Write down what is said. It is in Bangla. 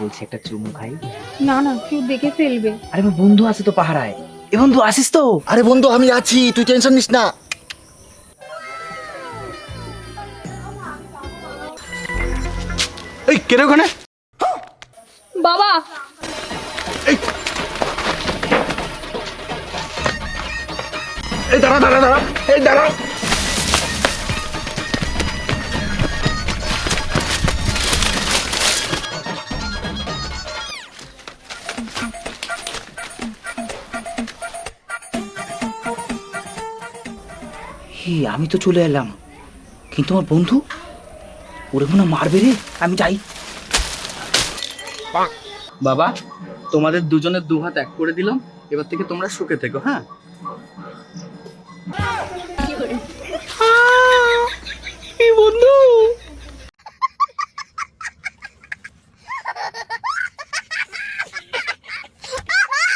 বলছি একটা চুমু খাই। না না কেউ দেখে ফেলবে। আরে আমার বন্ধু আছে তো পাহারায়। এ বন্ধু আসিস তো? আরে বন্ধু আমি আছি তুই টেনশন নিস না। এই কে রে ওখানে? বাবা! এই। দাঁড়া দাঁড়া দাঁড়া। এই দাঁড়া। আমি তো চলে এলাম। কিন্তু আমার বন্ধু? ওরে মনে মারবে রে। আমি যাই। বাবা তোমাদের দুজনের দু হাত এক করে দিলাম। এবার থেকে তোমরা সুখে থেকো হ্যাঁ?